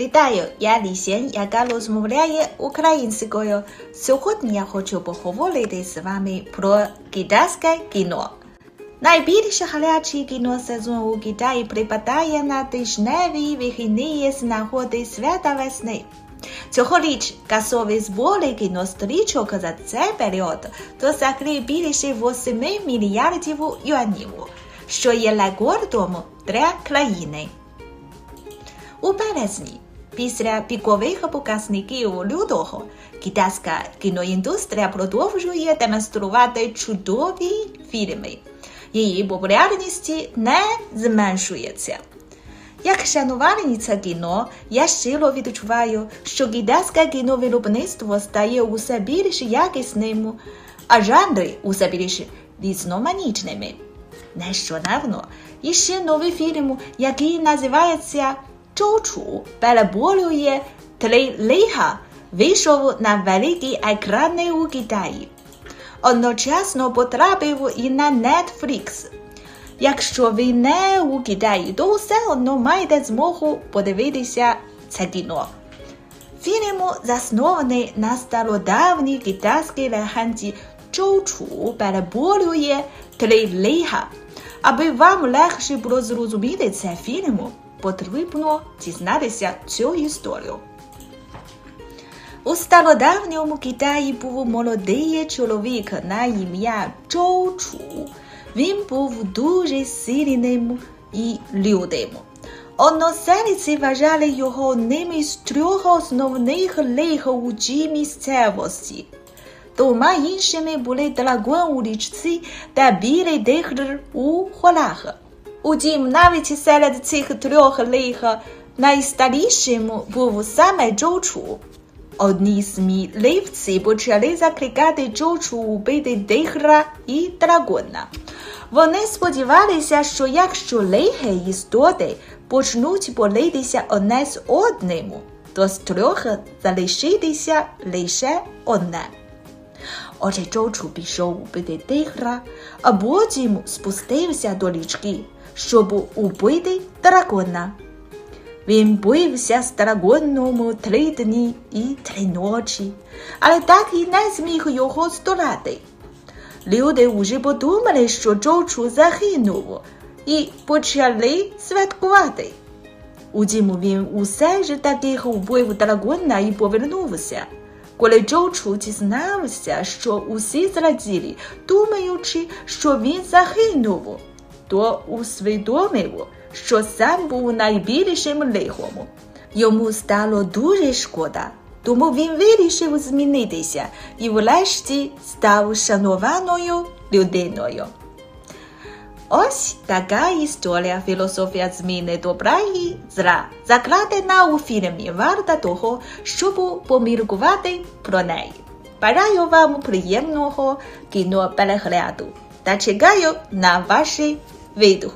Вітаю, я Лісєн, яка розмовляє українською. Сьогодні я хочу поговорити з вами про китайське кіно. Найбільше гарячий кіносезон у Китаї припадає на тижневі вихідні з нагоди свята весни. Цьогоріч касові збори кінострічок за цей період досягли більше 8 мільярдів юанів, що є рекордом для країни. У березні, після пікових показників лютого, китайська кіноіндустрія продовжує демонструвати чудові фільми. Її популярність не зменшується. Як шанувальниця кіно, я щиро відчуваю, що китайське кіновиробництво стає усе більш якісним, а жанри усе більш різноманітними. Нещодавно іще новий фільм, який називається Чоучу переболює три лиха, вийшов на великі екрани у Китаї. Одночасно потрапив і на Netflix. Якщо ви не у Китаї, то все одно маєте змогу подивитися це кіно. Фільм заснований на стародавній китайській легенді Чоучу переболює три лиха. Аби вам легше було зрозуміти цей фільм, потрібно дізнатися цю історію. У стародавньому Китаї був молодий чоловік на ім'я Чоу Чу. Він був дуже сильним і лютим. Односельці вважали його одним із трьох основних лих у цій місцевості. Двома іншими були драгон у річці та білий дихр у горах. Утім, навіть серед цих трьох лих найстарішим був саме Джоучу. Одні сміливці почали закликати Джоучу убити дихра і драгона. Вони сподівалися, що якщо лихи істоти почнуть боротися одне з одним, то з трьох залишитися лише одне. Отже, Джоучу пішов убити тигра, а потім спустився до річки, щоб убити дракона. Він бився з драконом три дні і три ночі, але так і не зміг його здолати. Люди вже подумали, що Джоучу загинув, і почали святкувати. Утім, він усе ж таки вбив дракона і повернувся. Коли Джоучу дізнався, що усі зраділи, думаючи, що він загинув, то усвідомив, що сам був найбільшим лихом. Йому стало дуже шкода, тому він вирішив змінитися і врешті став шанованою людиною. Ось така історія філософія зміни добра і зла, закладена у фільмі варта того, щоб поміркувати про неї. Бажаю вам приємного кіноперегляду та чекаю на ваші Về từ.